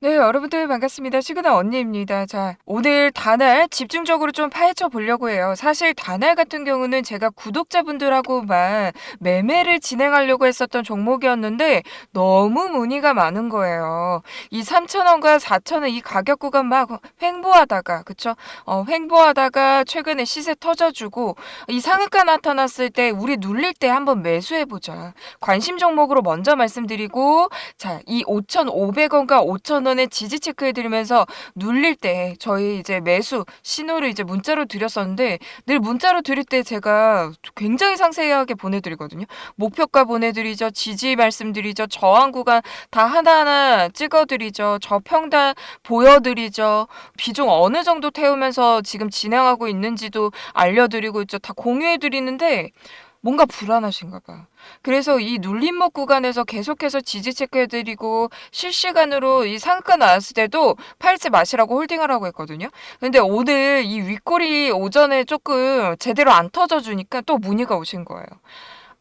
네, 여러분들 반갑습니다. 시그널 언니입니다. 자, 오늘 다날 집중적으로 좀 파헤쳐 보려고 해요. 사실 다날 같은 경우는 제가 구독자분들하고만 매매를 진행하려고 했었던 종목이었는데 너무 문의가 많은 거예요. 이 3,000원과 4,000원 이 가격 구간 막 횡보하다가, 그쵸? 어, 횡보하다가 최근에 시세 터져주고 이 상한가 나타났을 때 우리 눌릴 때 한번 매수해 보자. 관심 종목으로 먼저 말씀드리고 자, 이 5,500원과 5,000원 의 지지 체크해 드리면서 눌릴 때 저희 이제 매수 신호를 이제 문자로 드렸었는데 늘 문자로 드릴 때 제가 굉장히 상세하게 보내드리거든요. 목표가 보내드리죠. 지지 말씀드리죠. 저항 구간 다 하나하나 찍어드리죠. 저평단 보여드리죠. 비중 어느 정도 태우면서 지금 진행하고 있는지도 알려드리고 있죠. 다 공유해드리는데 뭔가 불안하신가 봐. 그래서 이 눌림목 구간에서 계속해서 지지 체크해드리고 실시간으로 이 상가 나왔을 때도 팔지 마시라고 홀딩하라고 했거든요. 근데 오늘 이 윗골이 오전에 조금 제대로 안 터져주니까 또 문의가 오신 거예요.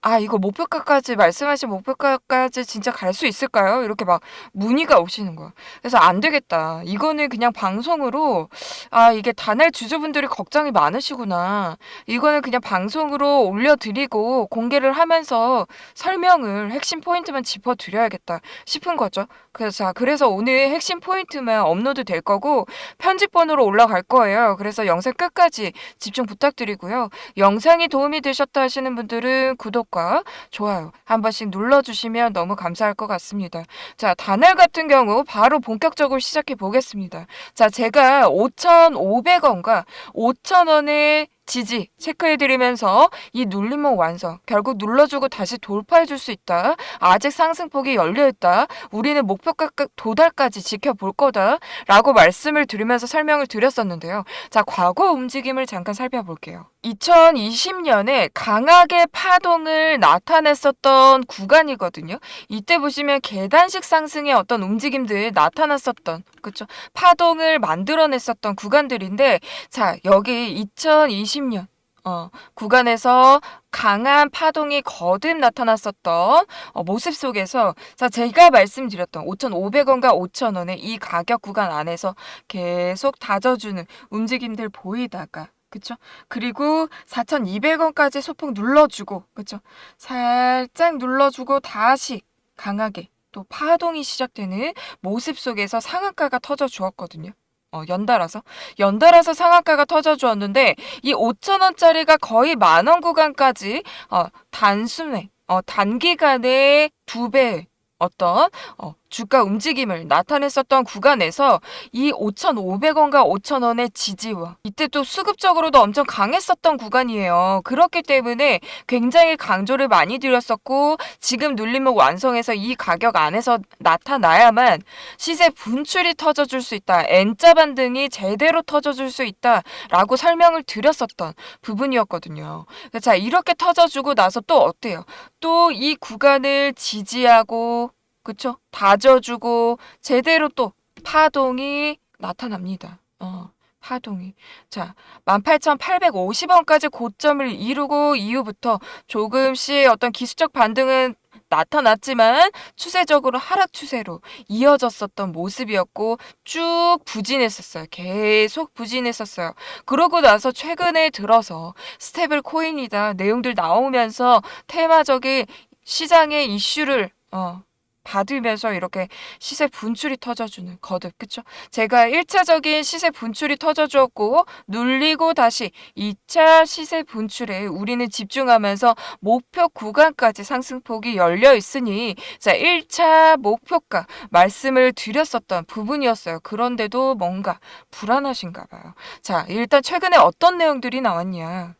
아, 이거 목표가까지 말씀하신 목표가까지 진짜 갈 수 있을까요? 이렇게 막 문의가 오시는 거야. 그래서 안 되겠다. 이거는 그냥 방송으로 아, 이게 다날 주주분들이 걱정이 많으시구나. 이거는 그냥 방송으로 올려드리고 공개를 하면서 설명을 핵심 포인트만 짚어드려야겠다 싶은 거죠. 그래서 자, 그래서 오늘 핵심 포인트만 업로드 될 거고 편집본으로 올라갈 거예요. 그래서 영상 끝까지 집중 부탁드리고요. 영상이 도움이 되셨다 하시는 분들은 구독 과 좋아요 한 번씩 눌러주시면 너무 감사할 것 같습니다. 자, 다날 같은 경우 바로 본격적으로 시작해 보겠습니다. 자, 제가 5,500원과 5,000원의 지지 체크해드리면서 이 눌림목 완성 결국 눌러주고 다시 돌파해줄 수 있다. 아직 상승폭이 열려있다. 우리는 목표가 도달까지 지켜볼 거다. 라고 말씀을 드리면서 설명을 드렸었는데요. 자 과거 움직임을 잠깐 살펴볼게요. 2020년에 강하게 파동을 나타냈었던 구간이거든요. 이때 보시면 계단식 상승의 어떤 움직임들 나타났었던 그쵸 파동을 만들어냈었던 구간들인데 자 여기 2020년 어, 구간에서 강한 파동이 거듭 나타났었던 어, 모습 속에서 자 제가 말씀드렸던 5,500원과 5,000원의 이 가격 구간 안에서 계속 다져주는 움직임들 보이다가 그쵸? 그리고 4,200원까지 소폭 눌러주고 그쵸? 살짝 눌러주고 다시 강하게 또 파동이 시작되는 모습 속에서 상한가가 터져 주었거든요. 어, 연달아서 연달아서 상한가가 터져 주었는데 이 5천 원짜리가 거의 만 원 구간까지 어, 단숨에 어, 단기간에 두 배 어떤 어, 주가 움직임을 나타냈었던 구간에서 이 5,500원과 5,000원의 지지와 이때 또 수급적으로도 엄청 강했었던 구간이에요. 그렇기 때문에 굉장히 강조를 많이 드렸었고 지금 눌림목 완성해서 이 가격 안에서 나타나야만 시세 분출이 터져줄 수 있다. N자 반등이 제대로 터져줄 수 있다라고 설명을 드렸었던 부분이었거든요. 자 이렇게 터져주고 나서 또 어때요? 또 이 구간을 지지하고 그쵸? 다져주고 제대로 또 파동이 나타납니다. 어, 파동이. 자, 18,850원까지 고점을 이루고 이후부터 조금씩 어떤 기술적 반등은 나타났지만 추세적으로 하락 추세로 이어졌었던 모습이었고 쭉 부진했었어요. 계속 부진했었어요. 그러고 나서 최근에 들어서 스테블 코인이다 내용들 나오면서 테마적인 시장의 이슈를 어, 받으면서 이렇게 시세 분출이 터져주는 거듭 그쵸? 제가 1차적인 시세 분출이 터져주었고 눌리고 다시 2차 시세 분출에 우리는 집중하면서 목표 구간까지 상승폭이 열려 있으니 자 1차 목표가 말씀을 드렸었던 부분이었어요. 그런데도 뭔가 불안하신가 봐요. 자 일단 최근에 어떤 내용들이 나왔냐?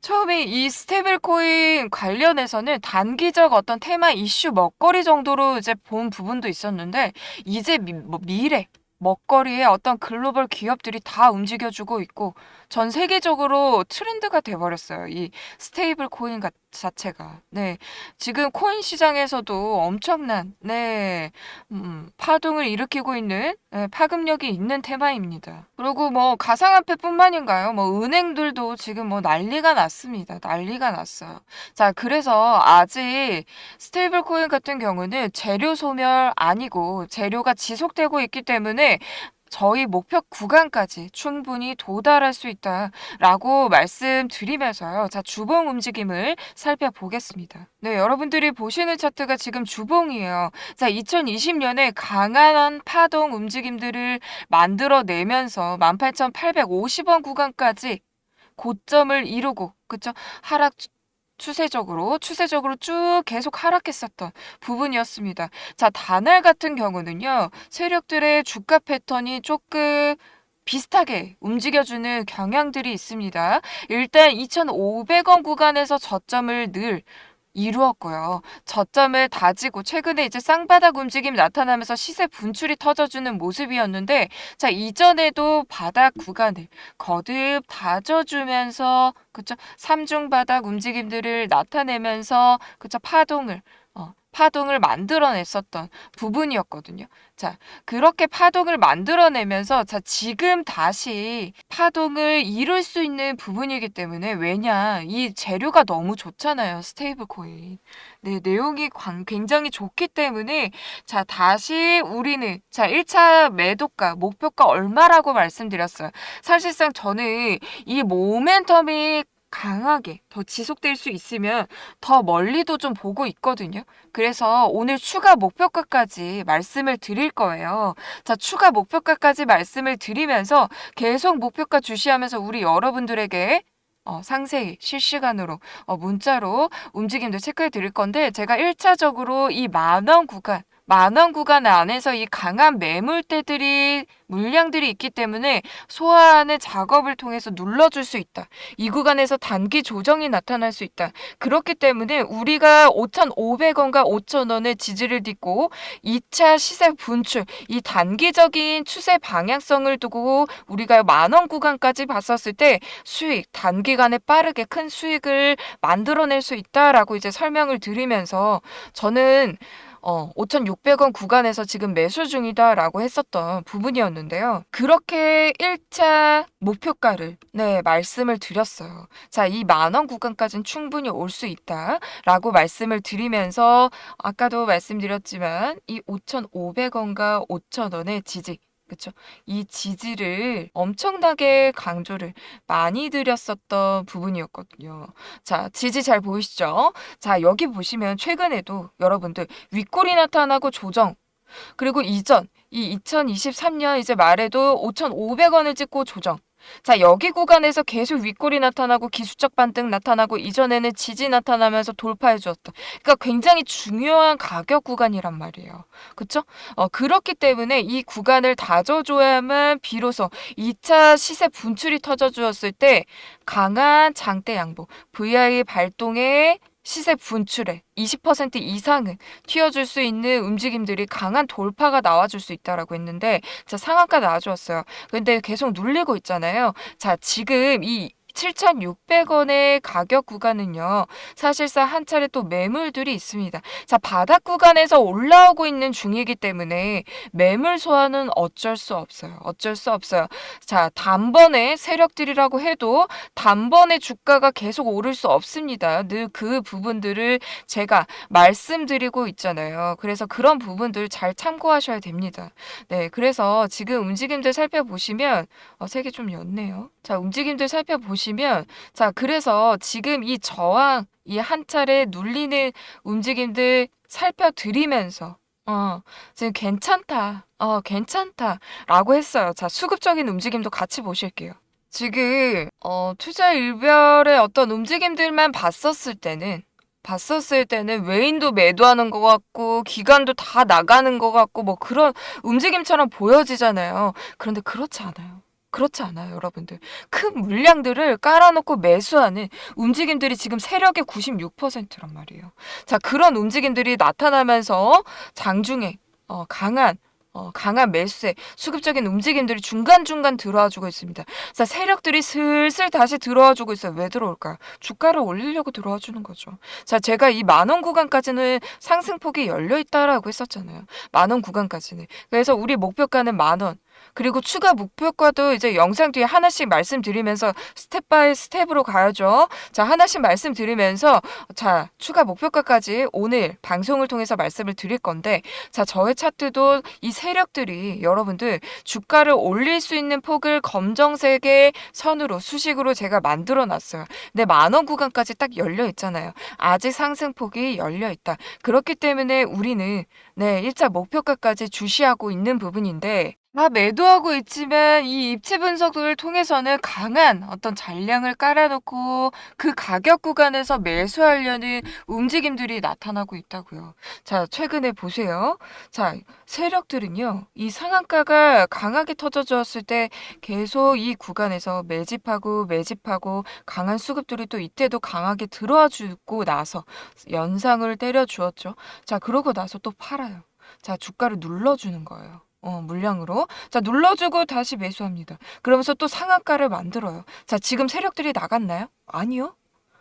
처음에 이 스테이블 코인 관련해서는 단기적 어떤 테마 이슈 먹거리 정도로 이제 본 부분도 있었는데 이제 미, 뭐 미래 먹거리에 어떤 글로벌 기업들이 다 움직여주고 있고 전 세계적으로 트렌드가 돼버렸어요. 이 스테이블 코인 가- 자체가. 네. 지금 코인 시장에서도 엄청난, 네, 음, 파동을 일으키고 있는, 네, 파급력이 있는 테마입니다. 그리고 뭐 가상화폐 뿐만인가요? 뭐 은행들도 지금 뭐 난리가 났습니다. 난리가 났어요. 자, 그래서 아직 스테이블 코인 같은 경우는 재료 소멸 아니고 재료가 지속되고 있기 때문에 저희 목표 구간까지 충분히 도달할 수 있다라고 말씀드리면서요. 자, 주봉 움직임을 살펴보겠습니다. 네, 여러분들이 보시는 차트가 지금 주봉이에요. 자, 2020년에 강한 파동 움직임들을 만들어내면서 18,850원 구간까지 고점을 이루고, 그쵸? 하락 추- 추세적으로, 추세적으로 쭉 계속 하락했었던 부분이었습니다. 자, 단알 같은 경우는요, 세력들의 주가 패턴이 조금 비슷하게 움직여주는 경향들이 있습니다. 일단 2,500원 구간에서 저점을 늘 이루었고요. 저점을 다지고 최근에 이제 쌍바닥 움직임이 나타나면서 시세 분출이 터져주는 모습이었는데 자 이전에도 바닥 구간을 거듭 다져주면서 그쵸 삼중 바닥 움직임들을 나타내면서 그쵸 파동을 어, 파동을 만들어냈었던 부분이었거든요. 자, 그렇게 파동을 만들어내면서 자, 지금 다시 파동을 이룰 수 있는 부분이기 때문에 왜냐? 이 재료가 너무 좋잖아요. 스테이블 코인. 네, 내용이 광- 굉장히 좋기 때문에 자, 다시 우리는 자, 1차 매도가, 목표가 얼마라고 말씀드렸어요. 사실상 저는 이 모멘텀이 강하게 더 지속될 수 있으면 더 멀리도 좀 보고 있거든요. 그래서 오늘 추가 목표가까지 말씀을 드릴 거예요. 자, 추가 목표가까지 말씀을 드리면서 계속 목표가 주시하면서 우리 여러분들에게 어, 상세히 실시간으로 어, 문자로 움직임도 체크해 드릴 건데 제가 1차적으로 이 만원 구간 만원 구간 안에서 이 강한 매물대들이 물량들이 있기 때문에 소화하는 작업을 통해서 눌러줄 수 있다. 이 구간에서 단기 조정이 나타날 수 있다. 그렇기 때문에 우리가 5,500원과 5,000원의 지지를 딛고 2차 시세 분출, 이 단기적인 추세 방향성을 두고 우리가 만원 구간까지 봤었을 때 수익, 단기간에 빠르게 큰 수익을 만들어낼 수 있다라고 이제 설명을 드리면서 저는 어, 5,600원 구간에서 지금 매수 중이다라고 했었던 부분이었는데요. 그렇게 1차 목표가를 네, 말씀을 드렸어요. 자, 이 만원 구간까지는 충분히 올 수 있다라고 말씀을 드리면서 아까도 말씀드렸지만 이 5,500원과 5,000원의 지지 그쵸? 이 지지를 엄청나게 강조를 많이 드렸었던 부분이었거든요. 자, 지지 잘 보이시죠? 자, 여기 보시면 최근에도 여러분들 윗골이 나타나고 조정 그리고 이전 이 2023년 이제 말에도 5,500원을 찍고 조정. 자, 여기 구간에서 계속 윗골이 나타나고 기술적 반등 나타나고 이전에는 지지 나타나면서 돌파해 주었다. 그러니까 굉장히 중요한 가격 구간이란 말이에요. 그쵸? 어, 그렇기 때문에 이 구간을 다져줘야만 비로소 2차 시세 분출이 터져 주었을 때 강한 장대 양보, VI 발동에 시세 분출에 20% 이상은 튀어줄 수 있는 움직임들이 강한 돌파가 나와줄 수 있다라고 했는데 자 상한가 나와주었어요. 근데 계속 눌리고 있잖아요. 자 지금 이 7,600원의 가격 구간은요. 사실상 한 차례 또 매물들이 있습니다. 자, 바닥 구간에서 올라오고 있는 중이기 때문에 매물 소화는 어쩔 수 없어요. 어쩔 수 없어요. 자, 단번에 세력들이라고 해도 단번에 주가가 계속 오를 수 없습니다. 늘 그 부분들을 제가 말씀드리고 있잖아요. 그래서 그런 부분들 잘 참고하셔야 됩니다. 네, 그래서 지금 움직임들 살펴보시면 어, 색이 좀 옅네요. 자, 움직임들 살펴보시면 자, 그래서 지금 이 저항 이 한 차례 눌리는 움직임들 살펴드리면서 어, 지금 괜찮다. 어, 괜찮다 라고 했어요. 자, 수급적인 움직임도 같이 보실게요. 지금 어, 투자 일별의 어떤 움직임들만 봤었을 때는 봤었을 때는 외인도 매도하는 것 같고 기관도 다 나가는 것 같고 뭐 그런 움직임처럼 보여지잖아요. 그런데 그렇지 않아요. 그렇지 않아요, 여러분들. 큰 물량들을 깔아놓고 매수하는 움직임들이 지금 세력의 96%란 말이에요. 자, 그런 움직임들이 나타나면서 장중에 어, 강한 어, 강한 매수세, 수급적인 움직임들이 중간중간 들어와주고 있습니다. 자, 세력들이 슬슬 다시 들어와주고 있어요. 왜 들어올까요? 주가를 올리려고 들어와주는 거죠. 자, 제가 이 만원 구간까지는 상승폭이 열려 있다라고 했었잖아요. 만원 구간까지는. 그래서 우리 목표가는 만원. 그리고 추가 목표가도 이제 영상 뒤에 하나씩 말씀드리면서 스텝 바이 스텝으로 가야죠. 자, 하나씩 말씀드리면서 자, 추가 목표가까지 오늘 방송을 통해서 말씀을 드릴 건데 자, 저의 차트도 이 세력들이 여러분들 주가를 올릴 수 있는 폭을 검정색의 선으로 수식으로 제가 만들어 놨어요. 근데 만원 구간까지 딱 열려 있잖아요. 아직 상승폭이 열려 있다. 그렇기 때문에 우리는 네, 일자 목표가까지 주시하고 있는 부분인데 아, 매도하고 있지만 이 입체 분석을 통해서는 강한 어떤 잔량을 깔아놓고 그 가격 구간에서 매수하려는 움직임들이 나타나고 있다고요. 자, 최근에 보세요. 자, 세력들은요, 이 상한가가 강하게 터져주었을 때 계속 이 구간에서 매집하고 매집하고 강한 수급들이 또 이때도 강하게 들어와 주고 나서 연상을 때려 주었죠. 자, 그러고 나서 또 팔아요. 자, 주가를 눌러주는 거예요. 어, 물량으로. 자, 눌러주고 다시 매수합니다. 그러면서 또 상한가를 만들어요. 자, 지금 세력들이 나갔나요? 아니요.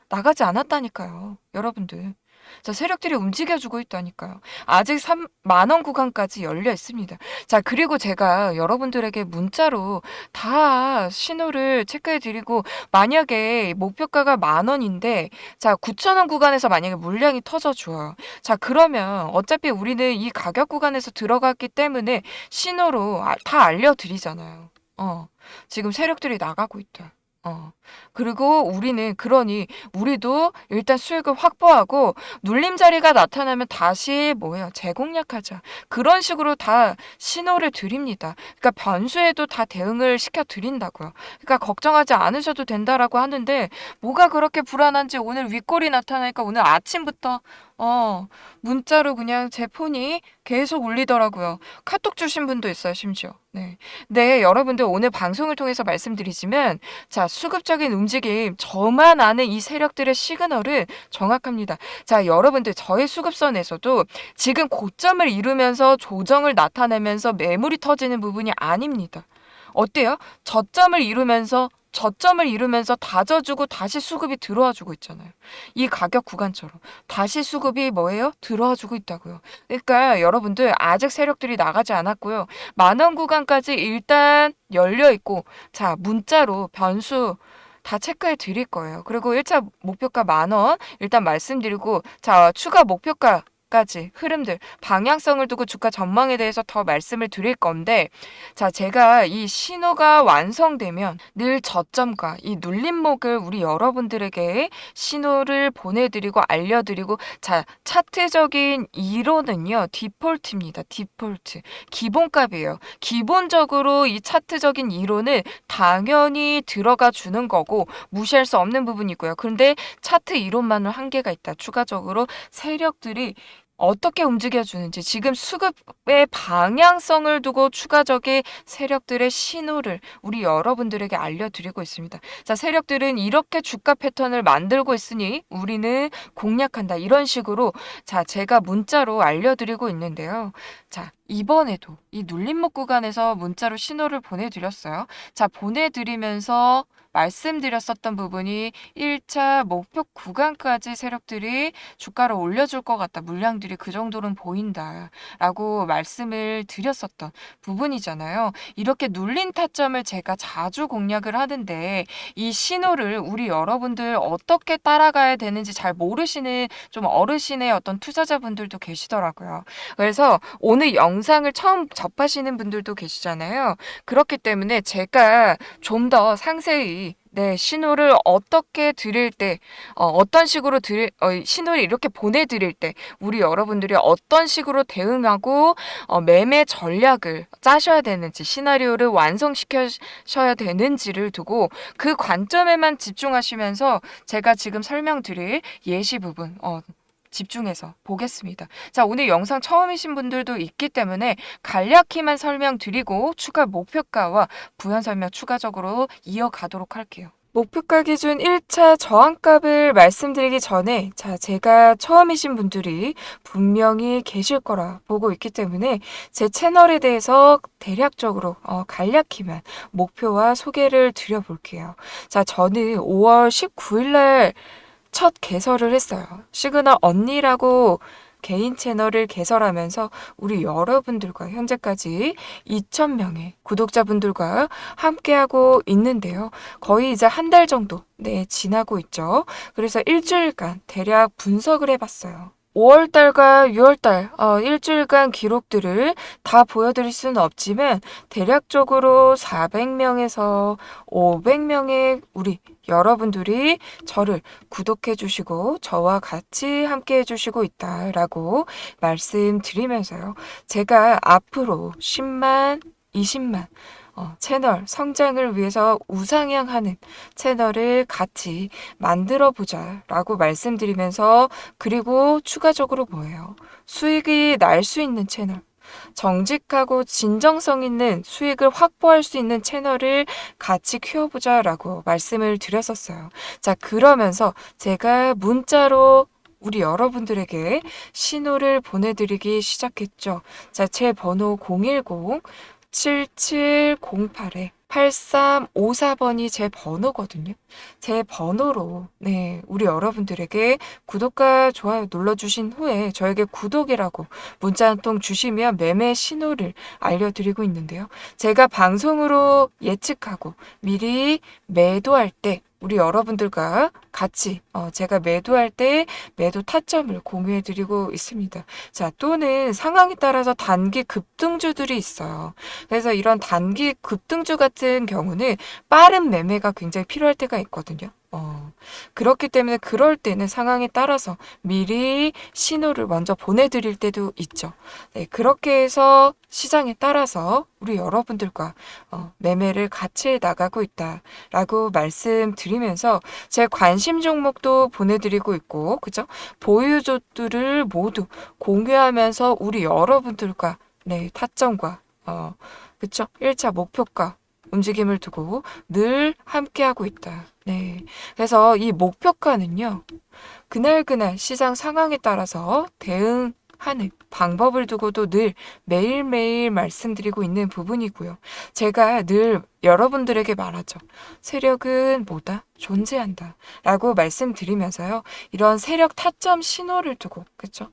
나가지 않았다니까요. 여러분들. 자, 세력들이 움직여주고 있다니까요. 아직 3만 원 구간까지 열려 있습니다. 자, 그리고 제가 여러분들에게 문자로 다 신호를 체크해 드리고, 만약에 목표가가 만 원인데, 자, 9천 원 구간에서 만약에 물량이 터져 줘요. 자, 그러면 어차피 우리는 이 가격 구간에서 들어갔기 때문에 신호로 아- 다 알려 드리잖아요. 어, 지금 세력들이 나가고 있다. 어. 그리고 우리는 그러니 우리도 일단 수익을 확보하고 눌림 자리가 나타나면 다시 뭐예요? 재공략하자. 그런 식으로 다 신호를 드립니다. 그러니까 변수에도 다 대응을 시켜 드린다고요. 그러니까 걱정하지 않으셔도 된다라고 하는데 뭐가 그렇게 불안한지 오늘 윗골이 나타나니까 오늘 아침부터 어, 문자로 그냥 제 폰이 계속 울리더라고요. 카톡 주신 분도 있어요, 심지어. 네. 네, 여러분들 오늘 방송을 통해서 말씀드리지만 자, 수급적인 움직임, 저만 아는 이 세력들의 시그널은 정확합니다. 자, 여러분들 저의 수급선에서도 지금 고점을 이루면서 조정을 나타내면서 매물이 터지는 부분이 아닙니다. 어때요? 저점을 이루면서 저점을 이루면서 다져주고 다시 수급이 들어와 주고 있잖아요. 이 가격 구간처럼 다시 수급이 뭐예요? 들어와 주고 있다고요. 그러니까 여러분들 아직 세력들이 나가지 않았고요. 만원 구간까지 일단 열려 있고 자, 문자로 변수 다 체크해 드릴 거예요. 그리고 1차 목표가 만 원 일단 말씀드리고 자, 추가 목표가 까지 흐름들 방향성을 두고 주가 전망에 대해서 더 말씀을 드릴 건데 자 제가 이 신호가 완성되면 늘 저점과 이 눌림목을 우리 여러분들에게 신호를 보내드리고 알려드리고 자 차트적인 이론은요 디폴트입니다 디폴트. 기본값이에요. 기본적으로 이 차트적인 이론은 당연히 들어가 주는 거고 무시할 수 없는 부분이고요. 그런데 차트 이론만은 한계가 있다. 추가적으로 세력들이 어떻게 움직여주는지 지금 수급의 방향성을 두고 추가적인 세력들의 신호를 우리 여러분들에게 알려드리고 있습니다. 자, 세력들은 이렇게 주가 패턴을 만들고 있으니 우리는 공략한다. 이런 식으로 자, 제가 문자로 알려드리고 있는데요. 자, 이번에도 이 눌림목 구간에서 문자로 신호를 보내드렸어요. 자, 보내드리면서 말씀드렸었던 부분이 1차 목표 구간까지 세력들이 주가를 올려줄 것 같다. 물량들이 그 정도는 보인다. 라고 말씀을 드렸었던 부분이잖아요. 이렇게 눌린 타점을 제가 자주 공략을 하는데 이 신호를 우리 여러분들 어떻게 따라가야 되는지 잘 모르시는 좀 어르신의 어떤 투자자분들도 계시더라고요. 그래서 오늘 영상을 처음 접하시는 분들도 계시잖아요. 그렇기 때문에 제가 좀 더 상세히 네, 신호를 어떻게 드릴 때, 어, 어떤 식으로 드릴, 어, 신호를 이렇게 보내드릴 때, 우리 여러분들이 어떤 식으로 대응하고, 어, 매매 전략을 짜셔야 되는지, 시나리오를 완성시켜셔야 되는지를 두고, 그 관점에만 집중하시면서 제가 지금 설명드릴 예시 부분, 어, 집중해서 보겠습니다. 자, 오늘 영상 처음이신 분들도 있기 때문에 간략히만 설명드리고 추가 목표가와 부연 설명 추가적으로 이어가도록 할게요. 목표가 기준 1차 저항값을 말씀드리기 전에 자, 제가 처음이신 분들이 분명히 계실 거라 보고 있기 때문에 제 채널에 대해서 대략적으로 어, 간략히만 목표와 소개를 드려볼게요. 자, 저는 5월 19일 날 첫 개설을 했어요. 시그널 언니라고 개인 채널을 개설하면서 우리 여러분들과 현재까지 2,000명의 구독자분들과 함께하고 있는데요. 거의 이제 한 달 정도, 네, 지나고 있죠. 그래서 일주일간 대략 분석을 해봤어요. 5월달과 6월달, 어, 일주일간 기록들을 다 보여드릴 수는 없지만, 대략적으로 400명에서 500명의 우리 여러분들이 저를 구독해 주시고, 저와 같이 함께 해 주시고 있다라고 말씀드리면서요. 제가 앞으로 10만, 20만, 어, 채널 성장을 위해서 우상향하는 채널을 같이 만들어 보자 라고 말씀드리면서 그리고 추가적으로 뭐예요? 수익이 날 수 있는 채널. 정직하고 진정성 있는 수익을 확보할 수 있는 채널을 같이 키워보자 라고 말씀을 드렸었어요. 자, 그러면서 제가 문자로 우리 여러분들에게 신호를 보내드리기 시작했죠. 자, 제 번호 010 7708에 8354번이 제 번호거든요. 제 번호로, 네, 우리 여러분들에게 구독과 좋아요 눌러주신 후에 저에게 구독이라고 문자 한 통 주시면 매매 신호를 알려드리고 있는데요. 제가 방송으로 예측하고 미리 매도할 때 우리 여러분들과 같이 어, 제가 매도할 때 매도 타점을 공유해 드리고 있습니다. 자, 또는 상황에 따라서 단기 급등주들이 있어요. 그래서 이런 단기 급등주 같은 경우는 빠른 매매가 굉장히 필요할 때가 있거든요. 어, 그렇기 때문에 그럴 때는 상황에 따라서 미리 신호를 먼저 보내드릴 때도 있죠. 네, 그렇게 해서 시장에 따라서 우리 여러분들과 어, 매매를 같이 나가고 있다라고 말씀드리면서 제 관심 종목도 보내드리고 있고, 그죠? 보유조들을 모두 공유하면서 우리 여러분들과 네, 타점과 어, 그쵸? 1차 목표가 움직임을 두고 늘 함께하고 있다. 네. 그래서 이 목표가는요, 그날그날 시장 상황에 따라서 대응 하는 방법을 두고도 늘 매일매일 말씀드리고 있는 부분이고요. 제가 늘 여러분들에게 말하죠. 세력은 뭐다? 존재한다. 라고 말씀드리면서요. 이런 세력 타점 신호를 두고, 그쵸?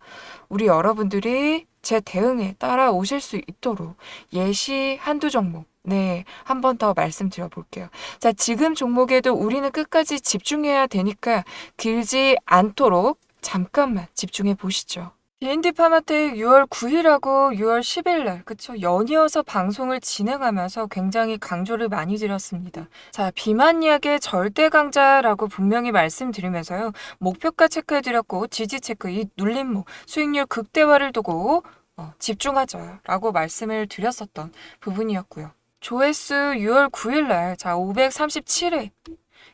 우리 여러분들이 제 대응에 따라 오실 수 있도록 예시 한두 종목, 네, 한 번 더 말씀드려 볼게요. 자, 지금 종목에도 우리는 끝까지 집중해야 되니까 길지 않도록 잠깐만 집중해 보시죠. D&D 파마텍 6월 9일하고 6월 10일 날, 그쵸? 연이어서 방송을 진행하면서 굉장히 강조를 많이 드렸습니다. 자, 비만 약의 절대 강자라고 분명히 말씀드리면서요. 목표가 체크해 드렸고, 지지 체크, 이 눌림목, 수익률 극대화를 두고 어, 집중하자 라고 말씀을 드렸었던 부분이었고요. 조회수 6월 9일 날, 자, 537회.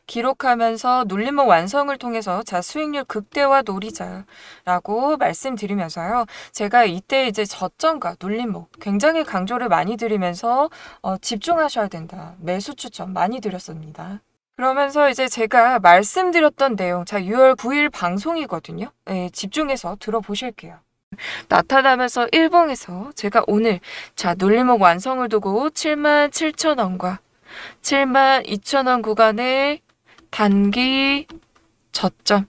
기록하면서 눌림목 완성을 통해서 자 수익률 극대화 노리자라고 말씀드리면서요. 제가 이때 이제 저점과 눌림목 굉장히 강조를 많이 드리면서 어, 집중하셔야 된다. 매수 추천 많이 드렸습니다. 그러면서 이제 제가 말씀드렸던 내용, 자 6월 9일 방송이거든요. 네, 집중해서 들어보실게요. 나타나면서 일봉에서 제가 오늘 자 눌림목 완성을 두고 7만 7천 원과 7만 2천 원 구간에 단기 저점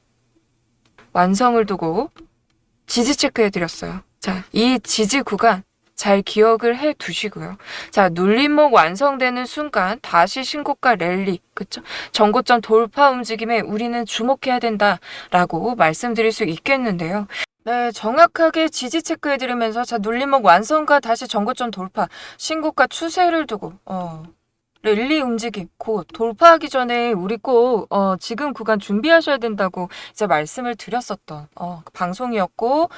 완성을 두고 지지 체크해 드렸어요. 자, 이 지지 구간 잘 기억을 해 두시고요. 자, 눌림목 완성되는 순간 다시 신고가 랠리, 그쵸? 전고점 돌파 움직임에 우리는 주목해야 된다라고 말씀드릴 수 있겠는데요. 네, 정확하게 지지 체크해 드리면서 자, 눌림목 완성과 다시 전고점 돌파, 신고가 추세를 두고 어, 랠리 움직임 곧 돌파하기 전에 우리 꼭 어, 지금 구간 준비하셔야 된다고 이제 말씀을 드렸었던 어, 방송이었고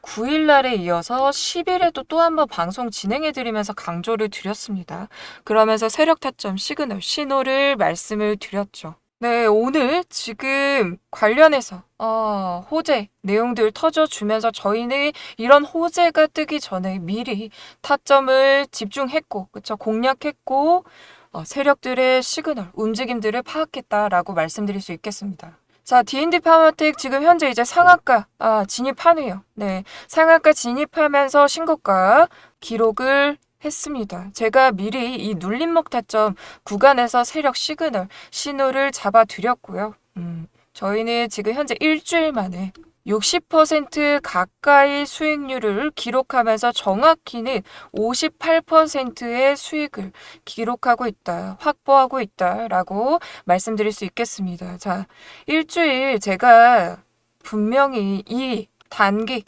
9일 날에 이어서 10일에도 또 한번 방송 진행해 드리면서 강조를 드렸습니다. 그러면서 세력 타점 시그널 신호를 말씀을 드렸죠. 네, 오늘 지금 관련해서 어, 호재 내용들 터져주면서 저희는 이런 호재가 뜨기 전에 미리 타점을 집중했고, 그쵸? 공략했고, 어, 세력들의 시그널, 움직임들을 파악했다라고 말씀드릴 수 있겠습니다. 자, D&D 파마텍 지금 현재 이제 상한가 아, 진입하네요. 네, 상한가 진입하면서 신고가 기록을 했습니다. 제가 미리 이 눌림목 타점 구간에서 세력 시그널 신호를 잡아 드렸고요. 음, 저희는 지금 현재 일주일 만에 60% 가까이 수익률을 기록하면서 정확히는 58%의 수익을 기록하고 있다, 확보하고 있다라고 말씀드릴 수 있겠습니다. 자, 일주일 제가 분명히 이 단기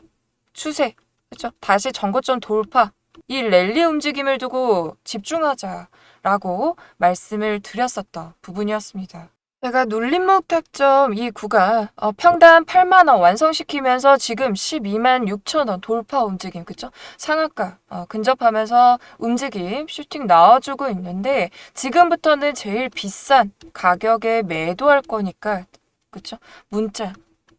추세, 그렇죠? 다시 전고점 돌파, 이 랠리 움직임을 두고 집중하자라고 말씀을 드렸었던 부분이었습니다. 제가 눌림목 타점 이 구간 어, 평단 8만 원 완성시키면서 지금 12만 6천 원 돌파 움직임 그쵸? 상한가 어, 근접하면서 움직임 슈팅 나와주고 있는데 지금부터는 제일 비싼 가격에 매도할 거니까 그쵸? 문자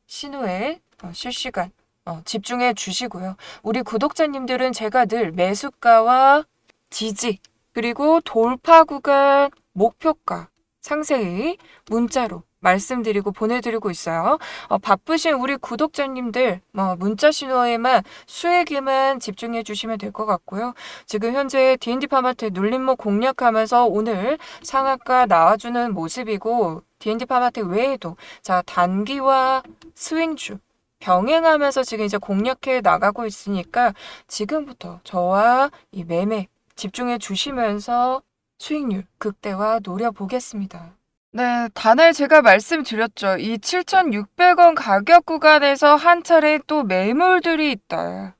신호에 어, 실시간 어, 집중해 주시고요. 우리 구독자님들은 제가 늘 매수가와 지지 그리고 돌파 구간 목표가 상세히 문자로 말씀드리고 보내드리고 있어요. 어, 바쁘신 우리 구독자님들 뭐 문자 신호에만 수익에만 집중해 주시면 될 것 같고요. 지금 현재 D&D 파마트 눌림목 공략하면서 오늘 상한가 나와주는 모습이고 D&D 파마트 외에도 자 단기와 스윙주 병행하면서 지금 이제 공략해 나가고 있으니까 지금부터 저와 이 매매 집중해 주시면서 수익률 극대화 노려보겠습니다. 네, 단을 제가 말씀드렸죠. 이 7,600원 가격 구간에서 한 차례 또 매물들이 있다.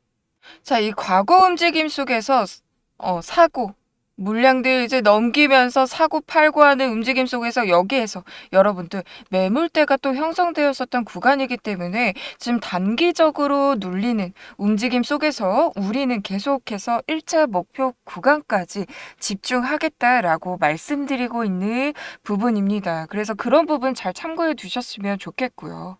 자, 이 과거 움직임 속에서 어, 사고, 물량들 이제 넘기면서 사고 팔고 하는 움직임 속에서 여기에서 여러분들 매물대가 또 형성되었었던 구간이기 때문에 지금 단기적으로 눌리는 움직임 속에서 우리는 계속해서 1차 목표 구간까지 집중하겠다라고 말씀드리고 있는 부분입니다. 그래서 그런 부분 잘 참고해 두셨으면 좋겠고요.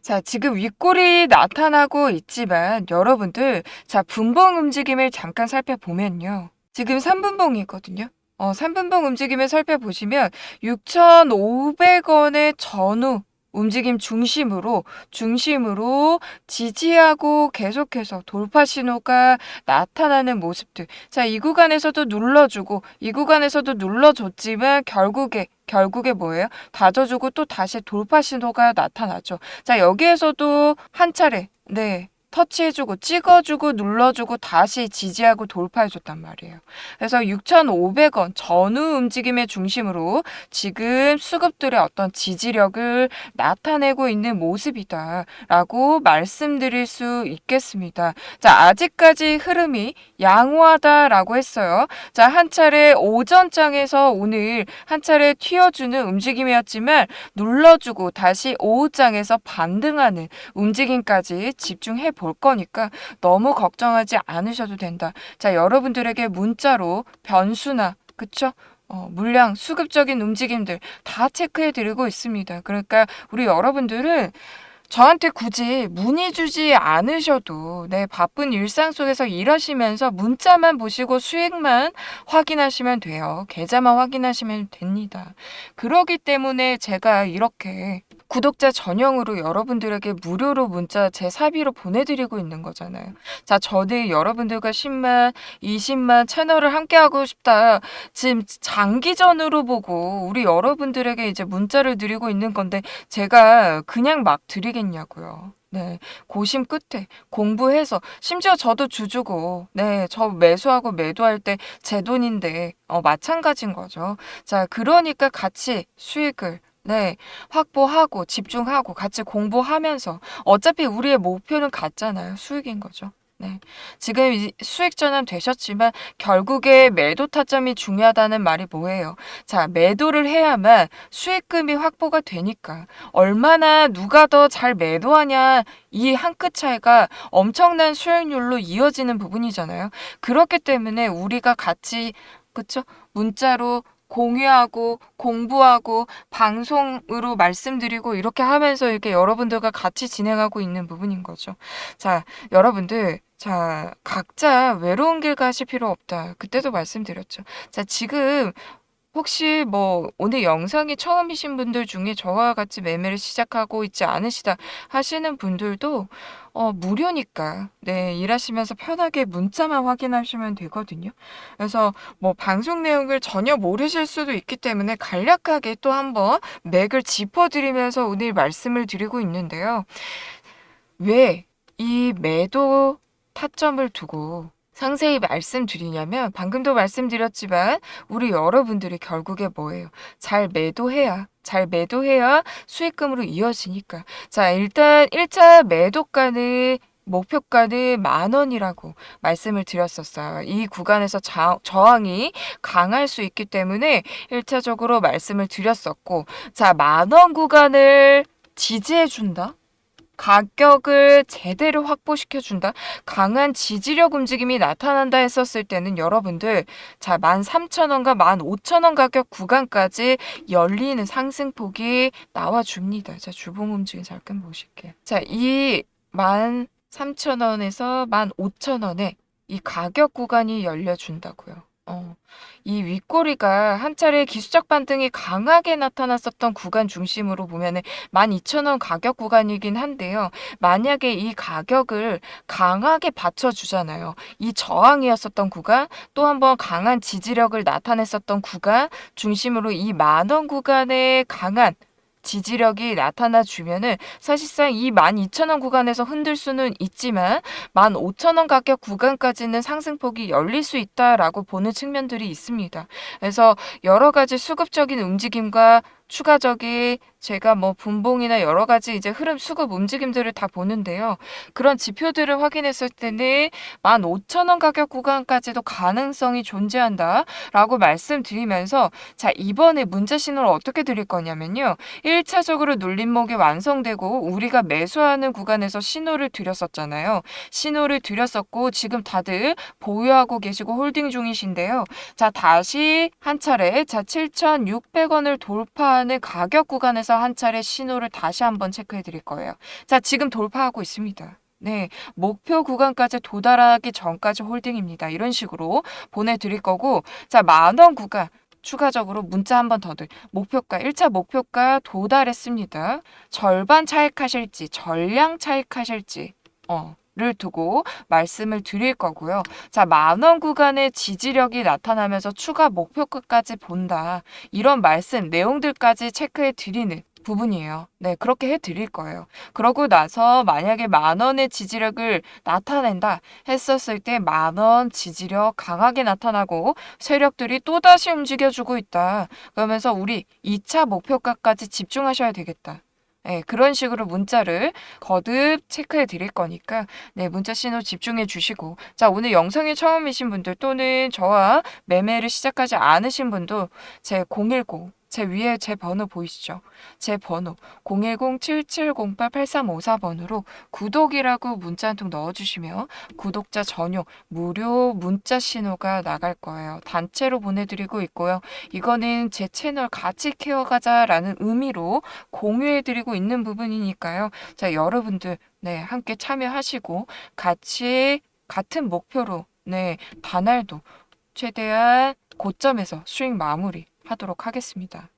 자, 지금 윗골이 나타나고 있지만 여러분들 자, 분봉 움직임을 잠깐 살펴보면요. 지금 3분봉이거든요. 어, 3분봉 움직임을 살펴보시면 6,500원의 전후 움직임 중심으로 중심으로 지지하고 계속해서 돌파 신호가 나타나는 모습들. 자, 이 구간에서도 눌러주고 이 구간에서도 눌러줬지만 결국에 결국에 뭐예요? 다져주고 또 다시 돌파 신호가 나타나죠. 자, 여기에서도 한 차례 네. 터치해주고 찍어주고 눌러주고 다시 지지하고 돌파해줬단 말이에요. 그래서 6,500원 전후 움직임의 중심으로 지금 수급들의 어떤 지지력을 나타내고 있는 모습이다라고 말씀드릴 수 있겠습니다. 자, 아직까지 흐름이 양호하다라고 했어요. 자, 한 차례 오전장에서 오늘 한 차례 튀어주는 움직임이었지만 눌러주고 다시 오후장에서 반등하는 움직임까지 집중해 볼 거니까 너무 걱정하지 않으셔도 된다. 자, 여러분들에게 문자로 변수나 그쵸? 어, 물량, 수급적인 움직임들 다 체크해 드리고 있습니다. 그러니까 우리 여러분들은 저한테 굳이 문의 주지 않으셔도 네, 바쁜 일상 속에서 일하시면서 문자만 보시고 수익만 확인하시면 돼요. 계좌만 확인하시면 됩니다. 그러기 때문에 제가 이렇게 구독자 전용으로 여러분들에게 무료로 문자 제 사비로 보내드리고 있는 거잖아요. 자, 저는 여러분들과 10만, 20만 채널을 함께 하고 싶다. 지금 장기전으로 보고 우리 여러분들에게 이제 문자를 드리고 있는 건데 제가 그냥 막 드리겠냐고요. 네, 고심 끝에 공부해서 심지어 저도 주주고, 네, 저 매수하고 매도할 때 제 돈인데 어, 마찬가지인 거죠. 자, 그러니까 같이 수익을 네, 확보하고 집중하고 같이 공부하면서 어차피 우리의 목표는 같잖아요. 수익인 거죠. 네. 지금 이 수익 전환 되셨지만 결국에 매도 타점이 중요하다는 말이 뭐예요? 자, 매도를 해야만 수익금이 확보가 되니까 얼마나 누가 더 잘 매도하냐 이 한 끗 차이가 엄청난 수익률로 이어지는 부분이잖아요. 그렇기 때문에 우리가 같이 그쵸? 문자로 공유하고 공부하고 방송으로 말씀드리고 이렇게 하면서 이렇게 여러분들과 같이 진행하고 있는 부분인 거죠. 자, 여러분들 자, 각자 외로운 길 가실 필요 없다. 그때도 말씀드렸죠. 자, 지금 혹시 뭐 오늘 영상이 처음이신 분들 중에 저와 같이 매매를 시작하고 있지 않으시다 하시는 분들도 어, 무료니까 네, 일하시면서 편하게 문자만 확인하시면 되거든요. 그래서 뭐 방송 내용을 전혀 모르실 수도 있기 때문에 간략하게 또 한번 맥을 짚어드리면서 오늘 말씀을 드리고 있는데요. 왜 이 매도 타점을 두고 상세히 말씀드리냐면 방금도 말씀드렸지만 우리 여러분들이 결국에 뭐예요? 잘 매도해야 잘 매도해야 수익금으로 이어지니까. 자, 일단 1차 매도가는 목표가는 만 원이라고 말씀을 드렸었어요. 이 구간에서 자, 저항이 강할 수 있기 때문에 1차적으로 말씀을 드렸었고, 자, 만 원 구간을 지지해 준다? 가격을 제대로 확보시켜 준다. 강한 지지력 움직임이 나타난다 했었을 때는 여러분들 자 13,000원과 15,000원 가격 구간까지 열리는 상승폭이 나와 줍니다. 자 주봉 움직임 잠깐 보실게요. 자 이 13,000원에서 15,000원에 이 가격 구간이 열려준다고요. 어, 이 윗꼬리가 한 차례 기술적 반등이 강하게 나타났었던 구간 중심으로 보면은 12,000원 가격 구간이긴 한데요. 만약에 이 가격을 강하게 받쳐주잖아요. 이 저항이었었던 구간, 또 한 번 강한 지지력을 나타냈었던 구간 중심으로 이 만원 구간의 강한 지지력이 나타나 주면은 사실상 이 12,000원 구간에서 흔들 수는 있지만 15,000원 가격 구간까지는 상승폭이 열릴 수 있다라고 보는 측면들이 있습니다. 그래서 여러 가지 수급적인 움직임과 추가적인 제가 뭐 분봉이나 여러 가지 이제 흐름 수급 움직임들을 다 보는데요. 그런 지표들을 확인했을 때는 15,000원 가격 구간까지도 가능성이 존재한다라고 말씀드리면서 자, 이번에 문자 신호를 어떻게 드릴 거냐면요. 1차적으로 눌림목이 완성되고 우리가 매수하는 구간에서 신호를 드렸었잖아요. 신호를 드렸었고 지금 다들 보유하고 계시고 홀딩 중이신데요. 자, 다시 한 차례 자, 7,600원을 돌파 하는 가격 구간에서 한 차례 신호를 다시 한번 체크해 드릴 거예요. 자, 지금 돌파하고 있습니다. 네, 목표 구간까지 도달하기 전까지 홀딩입니다. 이런 식으로 보내드릴 거고, 자, 만원 구간. 추가적으로 문자 한 번더 드. 목표가 1차 목표가 도달했습니다. 절반 차익 하실지 전량 차익 하실지 어. 를 두고 말씀을 드릴 거고요. 자, 만원 구간의 지지력이 나타나면서 추가 목표가까지 본다. 이런 말씀, 내용들까지 체크해 드리는 부분이에요. 네, 그렇게 해 드릴 거예요. 그러고 나서 만약에 만 원의 지지력을 나타낸다 했었을 때 만 원 지지력 강하게 나타나고 세력들이 또다시 움직여주고 있다. 그러면서 우리 2차 목표가까지 집중하셔야 되겠다. 네, 그런 식으로 문자를 거듭 체크해 드릴 거니까 네, 문자 신호 집중해 주시고. 자, 오늘 영상이 처음이신 분들 또는 저와 매매를 시작하지 않으신 분도 제 010, 제 위에 제 번호 보이시죠? 제 번호 010-7708-8354번으로 구독이라고 문자 한 통 넣어주시면 구독자 전용 무료 문자 신호가 나갈 거예요. 단체로 보내드리고 있고요. 이거는 제 채널 같이 케어가자라는 의미로 공유해드리고 있는 부분이니까요. 자, 여러분들 네, 함께 참여하시고 같이 같은 목표로 네, 단알도 최대한 고점에서 수익 마무리 하도록 하겠습니다.